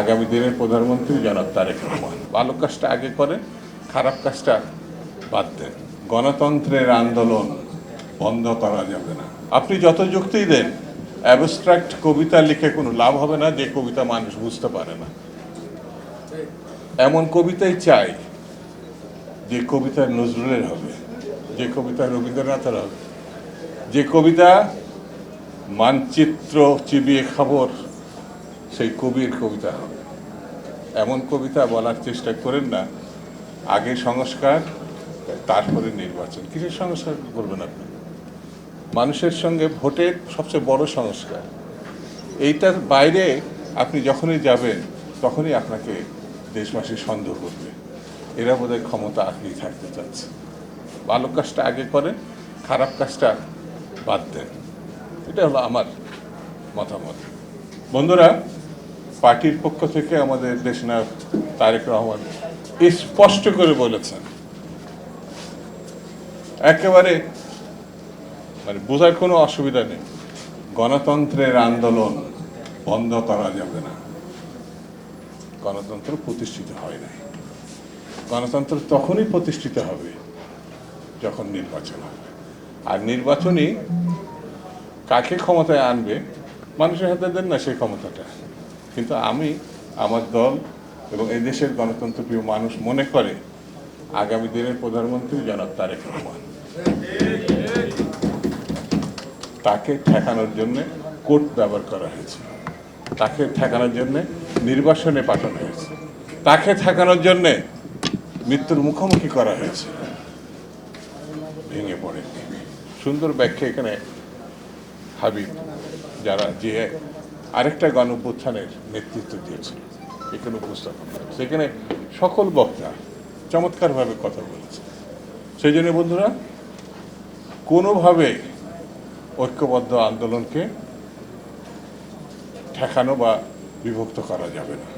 আগামী দিনের প্রধানমন্ত্রী জনাব তারেক রহমান। ভালো কাজটা আগে করেন, খারাপ কাজটা বাদ দেন। গণতন্ত্রের আন্দোলন বন্ধ করা যাবে না। আপনি যত যুক্তি দেন অ্যাবস্ট্রাক্ট কবিতা লিখে কোনো লাভ হবে না, যে কবিতা মানুষ বুঝতে পারে না। এমন কবিতাই চাই, যে কবিতা নজরুলের হবে, যে কবিতা রবীন্দ্রনাথের হবে, যে কবিতা মানচিত্র চিবিয়ে খবর সেই কবির কবিতা হবে। এমন কবিতা বলার চেষ্টা করেন না। আগে সংস্কার, তারপরে নির্বাচন। কিসের সংস্কার করবেন আপনি? মানুষের সঙ্গে ভোটের সবচেয়ে বড় সংস্কার। এইটার বাইরে আপনি যখনই যাবেন, তখনই আপনাকে দেশবাসী সন্দেহ করবে। এরা বোধহয় ক্ষমতা আগেই থাকতে চাচ্ছে। ভালো কাজটা আগে করেন, খারাপ কাজটা বাদ দেন। এটা হলো আমার মতামত। বন্ধুরা পার্টির পক্ষ থেকে আমাদের দেশনায়ক তারেক রহমান স্পষ্ট করে বলেছেন। একেবারে মানে বোঝার কোনো অসুবিধা নেই। গণতন্ত্রের আন্দোলন বন্ধ করা যাবে না। গণতন্ত্র প্রতিষ্ঠিত হয় নাই। গণতন্ত্র তখনই প্রতিষ্ঠিত হবে যখন নির্বাচন হবে। আর নির্বাচনই কাকে ক্ষমতায় আনবে, মানুষের হাতে দেন না সেই ক্ষমতাটা। কিন্তু আমি, আমার দল এবং এই দেশের গণতন্ত্রপ্রিয় মানুষ মনে করে, আগামী দিনের প্রধানমন্ত্রী জনাব তারেক রহমান। তাকে ঠেকানোর জন্য কোর্ট ব্যবহার করা হয়েছে। তাকে ঠেকানোর জন্য নির্বাসনে পাঠানো হয়েছে। তাকে ঠেকানোর জন্য মৃত্যুর মুখোমুখি করা হয়েছে। ভেঙে পড়ে সুন্দর ব্যাখ্যা এখানে হাবিব, যারা যে আরেকটা গণ অভ্যুত্থানের নেতৃত্ব দিয়েছিল এখানে উপস্থাপন সেখানে সকল বক্তা চমৎকারভাবে কথা বলেছে। সেই জন্য বন্ধুরা, কোনোভাবে ঐক্যবদ্ধ আন্দোলনকে ঠেকানো বা বিভক্ত করা যাবে না।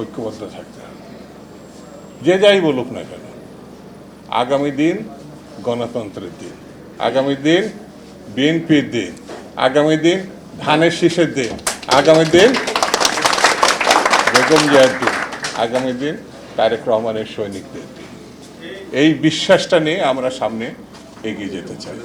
ঐক্যবদ্ধ থাকতে হবে। যে যাই বলুক না কেন, আগামী দিন গণতন্ত্রের দিন, আগামী দিন বিএনপির দিন, আগামী দিন ধানের শীষের দিন আগামী দিন বেগম জিয়ার দিন, আগামী দিন তারেক রহমানের সৈনিকদের দিন। এই বিশ্বাসটা নিয়ে আমরা সামনে এগিয়ে যেতে চাই।